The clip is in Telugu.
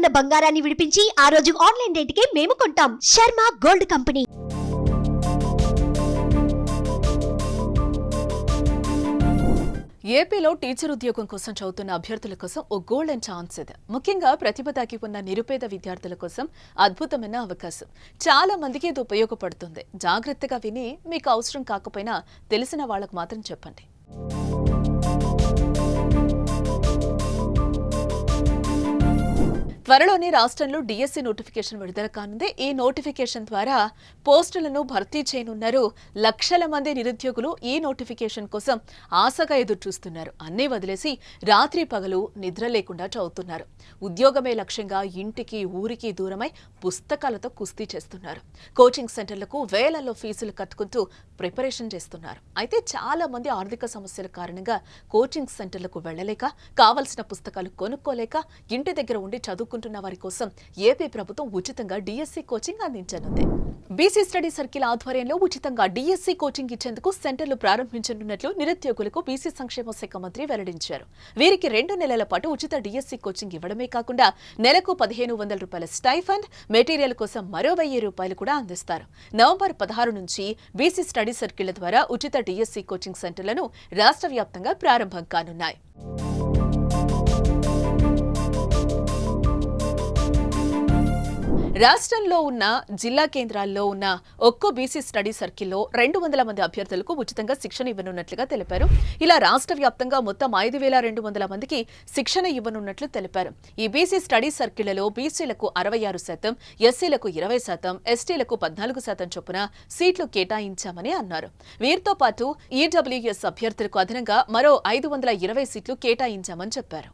ఉన్న బంగారాన్ని విడిపించి ఆ రోజు ఆన్లైన్ రేటుకే మేము కొంటాం. Sharma gold company. ఏపీలో టీచర్ ఉద్యోగం కోసం చదువుతున్న అభ్యర్థుల కోసం ఓ గోల్డెన్ ఛాన్స్ ఇది. ముఖ్యంగా ప్రతిభ దాకి ఉన్న నిరుపేద విద్యార్థుల కోసం అద్భుతమైన అవకాశం. చాలా మందికి ఇది ఉపయోగపడుతుంది. జాగ్రత్తగా విని మీకు అవసరం కాకపోయినా తెలిసిన వాళ్ళకు మాత్రం చెప్పండి. త్వరలోనే రాష్ట్రంలో డిఎస్సి నోటిఫికేషన్ విడుదల కానుంది. ఈ నోటిఫికేషన్ ద్వారా పోస్టులను భర్తీ చేయనున్నారు. లక్షల మంది నిరుద్యోగులు ఈ నోటిఫికేషన్ కోసం ఆశగా ఎదురు చూస్తున్నారు అన్నీ వదిలేసి రాత్రి పగలు నిద్ర లేకుండా చదువుతున్నారు. ఉద్యోగమే లక్ష్యంగా ఇంటికి ఊరికి దూరమై పుస్తకాలతో కుస్తీ చేస్తున్నారు. కోచింగ్ సెంటర్లకు వేలల్లో ఫీజులు కట్టుకుంటూ ప్రిపరేషన్ చేస్తున్నారు. అయితే చాలా మంది ఆర్థిక సమస్యల కారణంగా కోచింగ్ సెంటర్లకు వెళ్ళలేక కావలసిన పుస్తకాలు కొనుక్కోలేక ఇంటి దగ్గర ఉండి చదువుకుంటున్న వారి కోసం ఏపీ ప్రభుత్వం ఉచితంగా డిఎస్సి కోచింగ్ అందించనుంది. బీసీ స్టడీ సర్కిల్ ఆధ్వర్యంలో ఉచితంగా డిఎస్సి కోచింగ్ ఇచ్చేందుకు సెంటర్లు ప్రారంభించనున్నట్లు నిరుద్యోగులకు బీసీ సంక్షేమ శాఖ మంత్రి వెల్లడించారు. వీరికి రెండు నెలల పాటు ఉచిత డిఎస్సి కోచింగ్ ఇవ్వడమే కాకుండా నెలకు పదిహేను వందల రూపాయల స్టైఫండ్ మెటీరియల్ కోసం మరో వెయ్యి రూపాయలు కూడా అందిస్తారు. నవంబర్ పదహారు నుంచి బీసీ స్టడీ సర్కిళ్ళ ద్వారా ఉచిత డిఎస్సి కోచింగ్ సెంటర్లను రాష్ట్ర వ్యాప్తంగా ప్రారంభం కానున్నాయి. రాష్ట్రంలో ఉన్న జిల్లా కేంద్రాల్లో ఉన్న ఒక్కో బీసీ స్టడీ సర్కిల్లో రెండు వందల మంది అభ్యర్థులకు ఉచితంగా శిక్షణ ఇవ్వనున్నట్లుగా తెలిపారు. ఇలా రాష్ట్ర వ్యాప్తంగా మొత్తం ఐదు వేల రెండు వందల మందికి శిక్షణ ఇవ్వనున్నట్లు తెలిపారు. ఈ బీసీ స్టడీ సర్కిళ్ళలో బీసీలకు అరవై ఆరు శాతం ఎస్సీలకు ఇరవై శాతం ఎస్టీలకు పద్నాలుగు శాతం చొప్పున సీట్లు కేటాయించామని అన్నారు. వీరితో పాటు ఈడబ్ల్యూఎస్ అభ్యర్థులకు అదనంగా మరో ఐదు వందల ఇరవై సీట్లు కేటాయించామని చెప్పారు.